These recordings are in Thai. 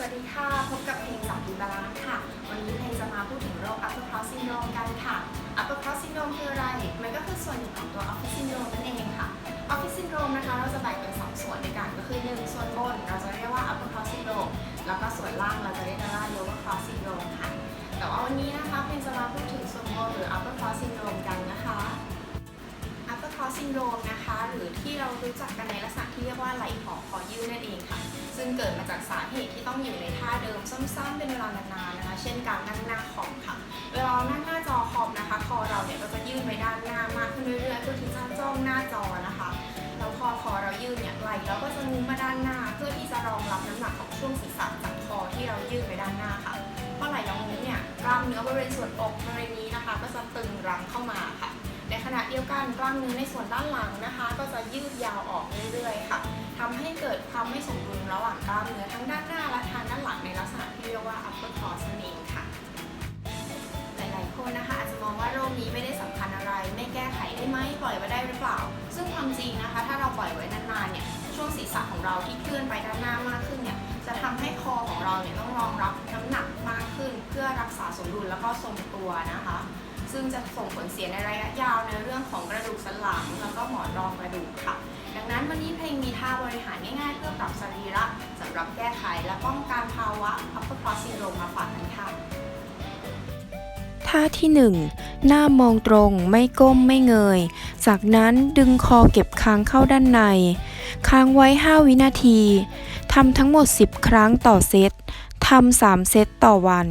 สวัสดีค่ะ พบกับเพลงจากดีบาลานค่ะ วันนี้เพลงจะมาพูดถึงโรค upper cross syndrome กันค่ะ upper cross syndrome คืออะไร มันก็คือส่วนหนึ่งของตัว office syndrome นั่นเองค่ะ office syndrome นะคะ เราจะแบ่งเป็นสองส่วนด้วยกัน ก็คือหนึ่งส่วนบน เราจะเรียกว่า upper cross syndrome แล้วก็ส่วนล่างเราจะเรียกว่า lower cross syndrome ค่ะ แต่ว่าวันนี้นะคะเพลงจะมาพูดถึงส่วนบนหรือ upper cross syndrome กันนะคะ upper cross syndrome นะคะ หรือที่เรารู้จักกันในลักษณะ ที่เรียกว่าไหล่หอคอยืดนั่นเองค่ะ ซึ่งเกิดมาจากสาเหตุที่ต้องอยู่ในท่าเดิมซ้ำๆเป็นเวลานานๆนะคะ เช่นการนั่งหน้าคอมค่ะ เวลานั่งหน้าจอคอมนะคะ คอเราเนี่ยก็จะยืดไปด้านหน้ามากขึ้นเรื่อยๆเพื่อที่จะจ้องหน้าจอนะคะแล้วพอคอเรายืดเนี่ยไหล่เราก็จะงุ้มมาด้านหน้า เพื่อที่จะรองรับน้ำหนักของช่วงศีรษะจากคอที่เรายืดไปด้านหน้าค่ะพอไหล่เรางุ้มเนี่ยกล้ามเนื้อบริเวณส่วนอกบริเวณนี้นะคะ ก็จะตึงรั้งเข้ามาค่ะ ในขณะเดียวกันกล้ามเนื้อในส่วนด้านหลังนะคะ ก็จะยืดยาวออกเรื่อย ความไม่สมดุลระหว่างกล้ามเนื้อทั้งด้านหน้าและทางด้านหลังในลักษณะที่เรียกว่า upper cross นั่นเองค่ะ หลายๆคนนะคะอาจจะมองว่าโรคนี้ไม่ได้สำคัญอะไร ไม่แก้ไขได้ไหมปล่อยไว้ได้หรือเปล่า ซึ่งความจริงนะคะ ถ้าเราปล่อยไว้นานๆเนี่ยช่วงศีรษะของเราที่เคลื่อนไปด้านหน้ามากขึ้นเนี่ยจะทำให้คอของเราเนี่ยต้องรองรับน้ำหนักมากขึ้น เพื่อรักษาสมดุลแล้วก็ทรงตัวนะคะ ซึ่งจะส่งผลเสียในระยะยาวในเรื่องของกระดูกสันหลังแล้วก็หมอนรองกระดูกค่ะ ดังนั้นวันนี้เพลงมีท่าบริหารง่าย ๆเพื่อปรับสรีระสำหรับแก้ไขและป้องกันภาวะ upper cross syndrome มาฝากกันค่ะท่าที่ 1 หน้ามองตรงไม่ก้มไม่เงย จากนั้นดึงคอเก็บค้างเข้าด้านใน ค้างไว้ 5 วินาที ทำทั้งหมด 10 ครั้งต่อเซต ทำ 3 เซตต่อวัน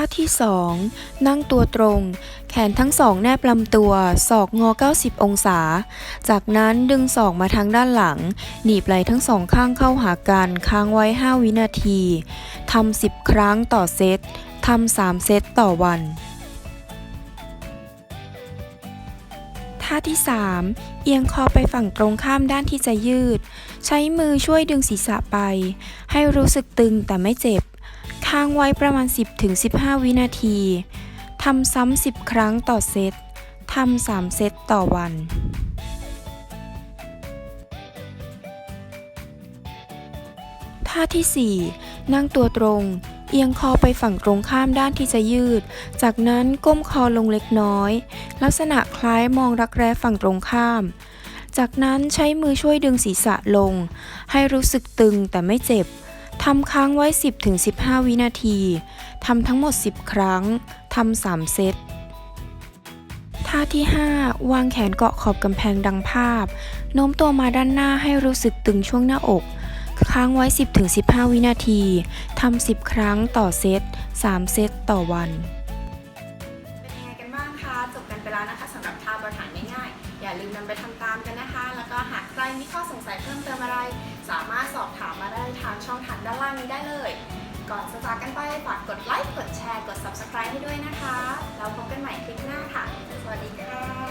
ท่าที่ 2 นั่งตัวตรง แขนทั้งสองแนบลำตัว ศอกงอ 90 องศา จากนั้นดึงศอกมาทางด้านหลัง หนีบไหล่ทั้งสองข้างเข้าหากัน ค้างไว้ 5 วินาที ทำ 10 ครั้งต่อเซต ทำ 3 เซตต่อวัน ท่าที่ 3 เอียงคอไปฝั่งตรงข้ามด้านที่จะยืด ใช้มือช่วยดึงศีรษะไป ให้รู้สึกตึงแต่ไม่เจ็บ ค้างไว้ประมาณ 10-15 วินาทีทำซ้ำ 10 ครั้งต่อเซตทำ 3 เซตต่อวันท่าที่ 4 นั่งตัวตรง เอียงคอไปฝั่งตรงข้ามด้านที่จะยืด จากนั้นก้มคอลงเล็กน้อย ลักษณะคล้ายมองรักแร้ฝั่งตรงข้าม จากนั้นใช้มือช่วยดึงศีรษะลง ให้รู้สึกตึงแต่ไม่เจ็บ ทำค้างไว้ 10-15 วินาที ทำทั้งหมด 10 ครั้ง ทำ 3 เซต ท่าที่ 5 วางแขนเกาะขอบกำแพงดังภาพ โน้มตัวมาด้านหน้าให้รู้สึกตึงช่วงหน้าอก ค้างไว้ 10-15 วินาที ทำ 10 ครั้งต่อเซต 3 เซตต่อวันเป็น ลืมนำไปทำตามกันนะคะ แล้วก็หากใครมีข้อสงสัยเพิ่มเติมอะไร สามารถสอบถามมาได้ทางช่องทางด้านล่างนี้ได้เลย ก่อนจะจากกันไปฝากกดไลค์กดแชร์กด subscribe ให้ด้วยนะคะ แล้วพบกันใหม่คลิปหน้าค่ะ สวัสดีค่ะ